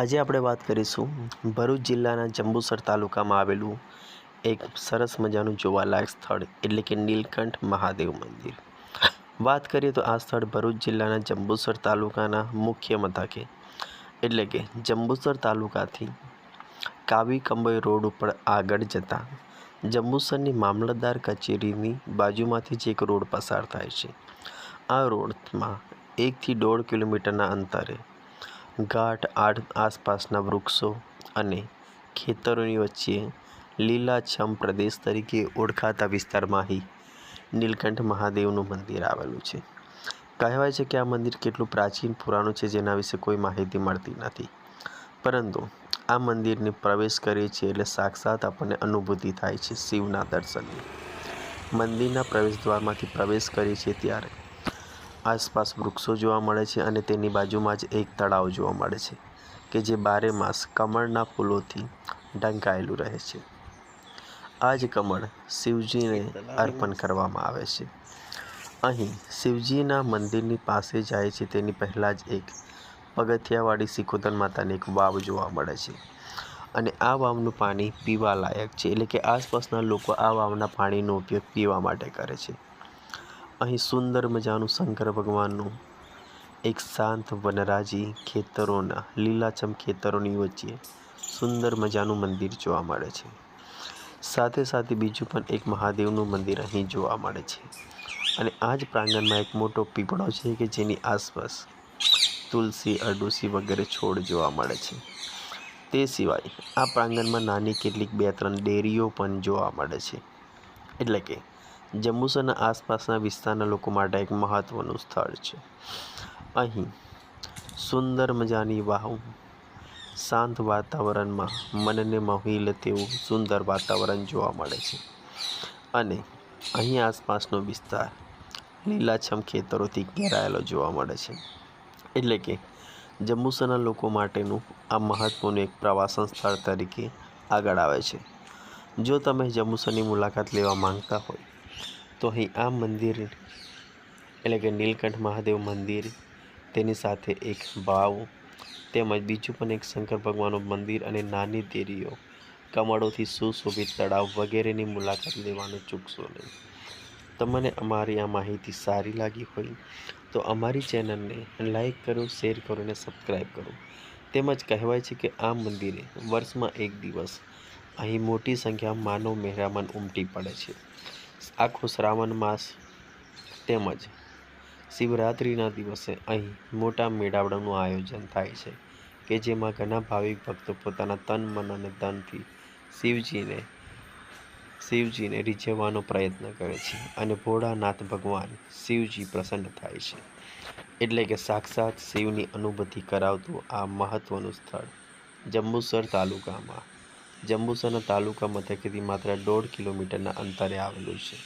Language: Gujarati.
આજે આપણે વાત કરીશું ભરૂચ જિલ્લાના જંબુસર તાલુકામાં આવેલું એક સરસ મજાનું જોવાલાયક સ્થળ, એટલે કે નીલકંઠ મહાદેવ મંદિર. વાત કરીએ તો આ સ્થળ ભરૂચ જિલ્લાના જંબુસર તાલુકાના મુખ્ય મથકે, એટલે કે જંબુસર તાલુકાથી કાવી કંબોઈ રોડ ઉપર આગળ જતાં જંબુસરની મામલતદાર કચેરીની બાજુમાંથી જ એક રોડ પસાર થાય છે. આ રોડમાં એકથી દોઢ કિલોમીટરના અંતરે આઠ આસપાસના વૃક્ષો અને ખેતરોની વચ્ચે લીલાછમ પ્રદેશ તરીકે ઓળખાતા વિસ્તારમાં અહીં નીલકંઠ મહાદેવનું મંદિર આવેલું છે. કહેવાય છે કે આ મંદિર કેટલું પ્રાચીન, પુરાણું છે જેના વિશે કોઈ માહિતી મળતી નથી. પરંતુ આ મંદિરને પ્રવેશ કરીએ છીએ એટલે સાક્ષાત આપણને અનુભૂતિ થાય છે શિવના દર્શનની. મંદિરના પ્રવેશ દ્વારમાંથી પ્રવેશ કરીએ છીએ ત્યારે આસપાસ વૃક્ષો જોવા મળે છે અને તેની બાજુમાં જ એક તળાવ જોવા મળે છે, કે જે બારે માસ કમળના ફૂલોથી ઢંકાયેલું રહે છે. આ જ કમળ શિવજીને અર્પણ કરવામાં આવે છે. અહીં શિવજીના મંદિરની પાસે જાય છે તેની પહેલાં જ એક પગથિયાવાળી સિકોતર માતાની એક વાવ જોવા મળે છે. અને આ વાવનું પાણી પીવા લાયક છે, એટલે કે આસપાસના લોકો આ વાવના પાણીનો ઉપયોગ પીવા માટે કરે છે. અહીં સુંદર મજાનું શંકર ભગવાનનું એક શાંત વનરાજી ખેતરોના, લીલાછમ ખેતરોની વચ્ચે સુંદર મજાનું મંદિર જોવા મળે છે. સાથે સાથે બીજું પણ એક મહાદેવનું મંદિર અહીં જોવા મળે છે. અને આ જ પ્રાંગણમાં એક મોટો પીપળો છે કે જેની આસપાસ તુલસી, અરડુસી વગેરે છોડ જોવા મળે છે. તે સિવાય આ પ્રાંગણમાં નાની કેટલીક બે ત્રણ ડેરીઓ પણ જોવા મળે છે. એટલે કે જંબુસરના આસપાસના વિસ્તારના લોકો માટે એક મહત્ત્વનું સ્થળ છે. અહીં સુંદર મજાની વાવ, શાંત વાતાવરણમાં મનને મોહી લે તેવું સુંદર વાતાવરણ જોવા મળે છે. અને અહીં આસપાસનો વિસ્તાર લીલાછમ ખેતરોથી ઘેરાયેલો જોવા મળે છે. એટલે કે જંબુસરના લોકો માટેનું આ મહત્ત્વનું એક પ્રવાસન સ્થળ તરીકે આગળ આવે છે. જો તમે જંબુસરની મુલાકાત લેવા માંગતા હોય તો અહીં આ મંદિર, એટલે કે નીલકંઠ મહાદેવ મંદિર, તેની સાથે એક વાવ તેમજ બીજું પણ એક શંકર ભગવાનનું મંદિર અને નાની દેરીઓ કમળોથી સુશોભિત તળાવ વગેરેની મુલાકાત લેવાનું ચૂકશો નહીં. તમને અમારી આ માહિતી સારી લાગી હોય તો અમારી ચેનલને લાઈક કરો, શેર કરો અને સબસ્ક્રાઈબ કરો. તેમજ કહેવાય છે કે આ મંદિરે વર્ષમાં એક દિવસ અહીં મોટી સંખ્યામાં માનવ મહેરામણ ઉમટી પડે છે. આખો શ્રાવણ માસ તેમજ શિવરાત્રિના દિવસે અહીં મોટા મેળાવડાનું આયોજન થાય છે, કે જેમાં ઘણા ભાવિક ભક્તો પોતાના તન, મન અને ધનથી શિવજીને શિવજીને રીઝવવાનો પ્રયત્ન કરે છે અને ભોળાનાથ ભગવાન શિવજી પ્રસન્ન થાય છે. એટલે કે સાક્ષાત શિવની અનુભૂતિ કરાવતું આ મહત્ત્વનું સ્થળ જંબુસર તાલુકામાં જંબુસરના તાલુકા મથકેથી માત્ર દોઢ કિલોમીટરના અંતરે આવેલું છે.